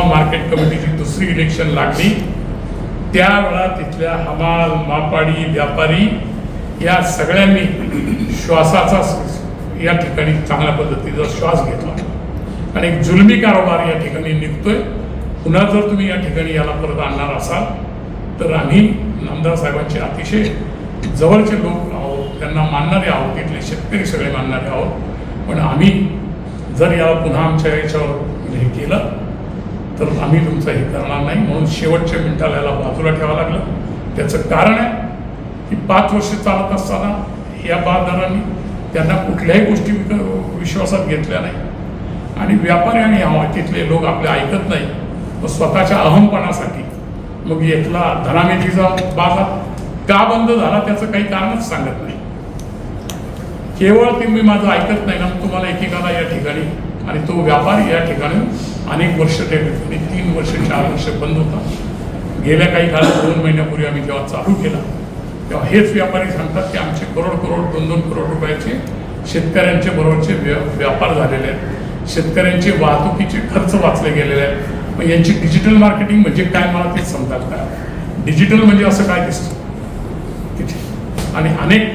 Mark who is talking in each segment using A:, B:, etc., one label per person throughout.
A: जेव्हा मार्केट कमिटीची दुसरी इलेक्शन लागली. त्यावेळा तिथल्या हमाल मापाडी व्यापारी या सगळ्यांनी श्वासाचा या ठिकाणी चांगल्या पद्धतीचा श्वास घेतला. आणि एक जुलमी कारोबार या ठिकाणी निघतोय. पुन्हा जर तुम्ही या ठिकाणी याला परत आणणार असाल तर आम्ही नामदार साहेबांचे अतिशय जवळचे लोक आहोत. त्यांना मानणारे आहोत. तिथले शेतकरी सगळे मानणारे आहोत. पण आम्ही जर याला पुन्हा आमच्या याच्यावर हे केलं तर आम्ही तुमचं हे करणार नाही. म्हणून शेवटच्या मिनिटाला याला बाजूला ठेवावं लागलं. त्याचं कारण आहे की पाच वर्ष चालत असताना या बाजारांनी त्यांना कुठल्याही गोष्टी विक- विश्वासात घेतल्या नाही. आणि व्यापारी आणि हवा तिथले लोक आपले ऐकत नाही. मग स्वतःच्या अहमपणासाठी मग इथला धनामेथीचा बाजार का बंद झाला त्याचं काही कारणच सांगत नाही. केवळ ते मी माझं ऐकत नाही ना तुम्हाला एकेकाला या ठिकाणी आणि तो व्यापार या ठिकाणी अनेक वर्ष त्या ठिकाणी तीन वर्ष चार वर्ष बंद होता. गेल्या काही काळात दोन महिन्यापूर्वी आम्ही जेव्हा चालू केला तेव्हा हेच व्यापारी सांगतात की आमचे करोड करोड दोन दोन करोड रुपयाचे शेतकऱ्यांचे बरोबरचे व्यापार झालेले आहेत. शेतकऱ्यांचे वाहतुकीचे खर्च वाचले गेलेले आहेत. मग यांची डिजिटल मार्केटिंग म्हणजे काय मला तेच समजत काय डिजिटल म्हणजे असं काय दिसतं? आणि अनेक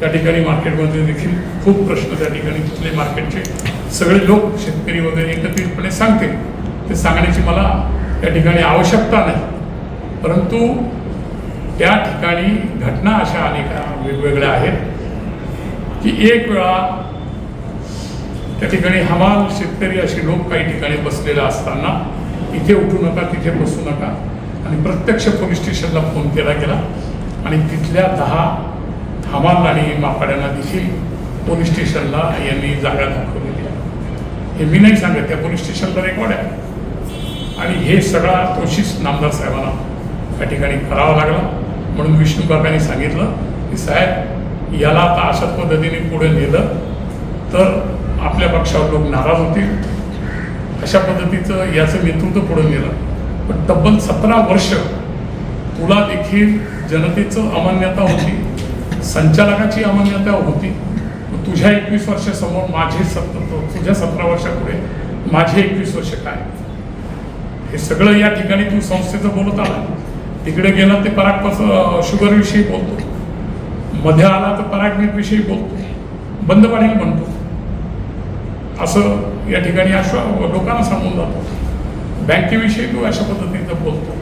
A: त्या ठिकाणी मार्केटमध्ये देखील खूप प्रश्न त्या ठिकाणी तिथले मार्केटचे सगळे लोक शेतकरी वगैरे एकत्रितपणे सांगतील ते सांगण्याची मला त्या ठिकाणी आवश्यकता नाही. परंतु त्या ठिकाणी घटना अशा अनेक वेगवेगळ्या आहेत की एक वेळा त्या ठिकाणी हमाल शेतकरी असे लोक काही ठिकाणी बसलेले असताना इथे उठू नका तिथे बसू नका. आणि प्रत्यक्ष पोलीस स्टेशनला फोन केला गेला आणि तिथल्या दहा हमाल आणि मापाड्यांना देखील पोलीस स्टेशनला यांनी जागा दाखवली. हे मी नाही सांगत त्या पोलीस स्टेशनला रेकॉर्ड आहे. आणि हे सगळा तोशीच नामदार साहेबांना त्या ठिकाणी करावा लागला. म्हणून विष्णू काकांनी सांगितलं की साहेब याला आता अशाच पद्धतीने पुढे नेलं तर आपल्या पक्षावर लोक नाराज होतील. अशा पद्धतीचं याचं नेतृत्व पुढे नेलं. पण तब्बल सतरा वर्ष तुला देखील जनतेचं अमान्यता होती संचालकाची अमान्यता होती. तुझ्या एकवीस वर्षासमोर माझे सत्तर तुझ्या सतरा वर्षापुढे माझे एकवीस वर्ष काय? हे सगळं या ठिकाणी तू संस्थेचं बोलत आला. तिकडे गेला ते पराग शुगर विषयी बोलतो. मध्ये आला तर परागनीट विषयी बोलतो. बंद पाडील म्हणतो. असं या ठिकाणी अशा लोकांना सांगून जातो. बँकेविषयी तू अशा पद्धतीनं बोलतो.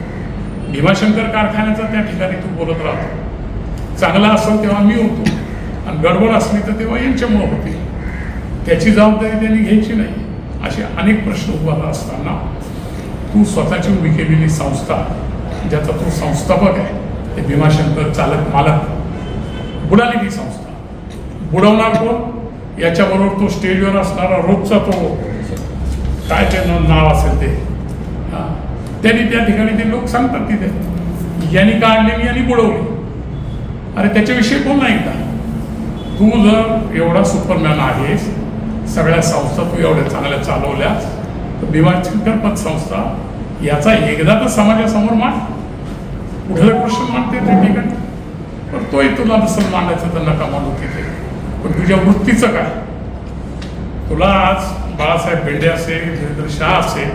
A: भीमाशंकर कारखान्याचा त्या ठिकाणी तू बोलत राहतो. चांगला असेल तेव्हा मी होतो. आणि गडबड असली तर तेव्हा यांच्यामुळं होते. त्याची जबाबदारी त्यांनी घ्यायची नाही. असे अनेक प्रश्न उभारला असताना तू स्वतःची उभी केलेली संस्था ज्याचा तू संस्थापक आहे ते भीमाशंकर चालक मालक बुडाली ती संस्था. बुडवणार कोण? याच्याबरोबर तो स्टेजवर असणारा रोजचा तो काय त्याचं नाव असेल ते. त्यांनी त्या ठिकाणी ते लोक सांगतात तिथे यांनी काढली यांनी बुडवली. अरे त्याच्याविषयी कोण नाही का तू जर एवढा सुपरमॅन आहेस सगळ्या संस्था तू एवढ्या चांगल्या चालवल्यास तर भीमाशंकर पतसंस्था याचा एकदा तर समाजासमोर मांड. कुठला प्रश्न मांडते त्या ठिकाणी? पण तोही तुला नसेल मांडायचं तर नका मांडू तिथे. पण तुझ्या वृत्तीचं काय? तुला आज बाळासाहेब भेंडे असेल धीरेंद्र शाह असेल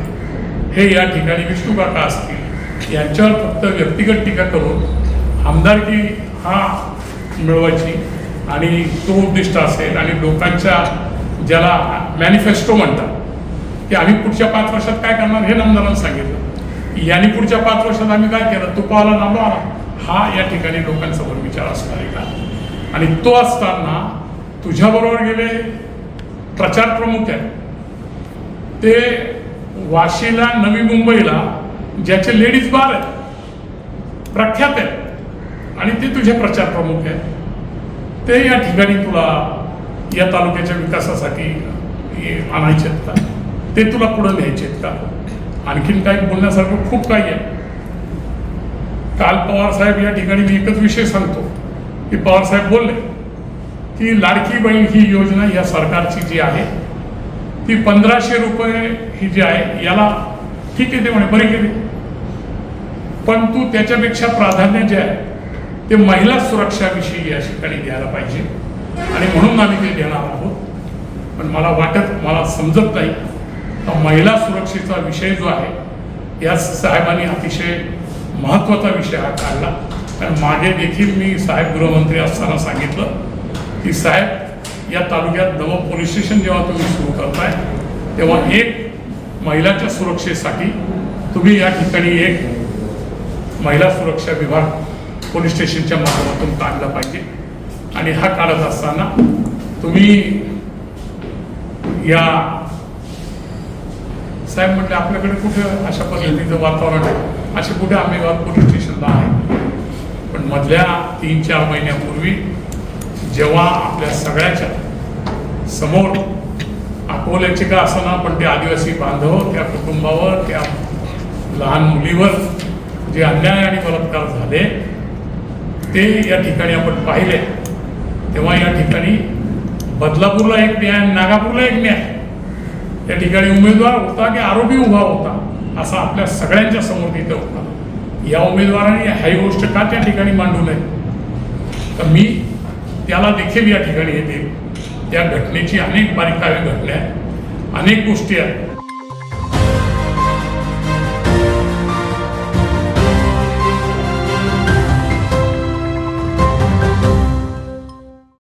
A: हे या ठिकाणी विष्णू काका असतील यांच्यावर फक्त व्यक्तिगत टीका करून आमदारकी हा मिळवायची आणि तो उद्दिष्ट असेल आणि लोकांच्या ज्याला मॅनिफेस्टो म्हणतात की आम्ही पुढच्या पाच वर्षात काय करणार हे नामदारांना सांगितलं. यांनी पुढच्या पाच वर्षात आम्ही काय केलं? तुपाला नामो आला हा या ठिकाणी लोकांसमोर विचार असणार आहे का? आणि तो असताना तुझ्याबरोबर गेले प्रचार प्रमुख आहेत. ते वाशीला नवी मुंबईला ज्याचे लेडीज बार आहेत. प्रख्यात आहेत. आणि ते तुझे प्रचार प्रमुख आहेत. ते या ठिकाणी तुला या तालुक्याच्या विकासासाठी आणायचे आहेत का? ते तुला पुढे न्यायचे आहेत का? आणखीन काही बोलण्यासारखं खूप काही आहे. काल पवार साहेब या ठिकाणी मी एकच विषय सांगतो. की पवार साहेब बोलले की लाडकी बहीण ही योजना या सरकारची जी आहे ती पंधराशे रुपये ही जी आहे याला ठीक आहे ते म्हणे बरे केले. पण तू त्याच्यापेक्षा प्राधान्य जे आहे ते महिला सुरक्षाविषयी या ठिकाणी द्यायला पाहिजे. आणि म्हणून आम्ही ते देणार आहोत. पण मला वाटत मला समजत नाही. का महिला सुरक्षेचा विषय जो आहे या साहेबांनी अतिशय महत्त्वाचा विषय हा काढला. कारण मागे देखील मी साहेब गृहमंत्री असताना सांगितलं की साहेब या तालुक्यात नवं पोलीस स्टेशन जेव्हा तुम्ही सुरू करताय तेव्हा एक महिलाच्या सुरक्षेसाठी तुम्ही या ठिकाणी एक महिला सुरक्षा विभाग पोलीस स्टेशनच्या माध्यमातून काढला पाहिजे. आणि हा काढत असताना तुम्ही या साहेब म्हटले आपल्याकडे कुठं अशा पद्धतीचं वातावरण आहे? असे कुठे आंबेगाव पोलीस स्टेशनला आहे? पण मधल्या तीन चार महिन्यापूर्वी जेव्हा आपल्या सगळ्याच्या समोर अकोल्याचे का असताना पण ते आदिवासी बांधव त्या कुटुंबावर त्या लहान मुलीवर जे अन्याय आणि बलात्कार झाले ते या ठिकाणी आपण पाहिले. तेव्हा या ठिकाणी बदलापूरला एक न्याय आणि नागापूरला एक न्याय. त्या ठिकाणी उमेदवार होता की आरोपी उभा होता असा आपल्या सगळ्यांच्या समोर तिथे होता. या उमेदवाराने ही गोष्ट का त्या ठिकाणी मांडू नये? तर मी त्याला देखील या ठिकाणी येते त्या घटनेची अनेक बारीकावे घटल्या आहेत अनेक गोष्टी आहेत.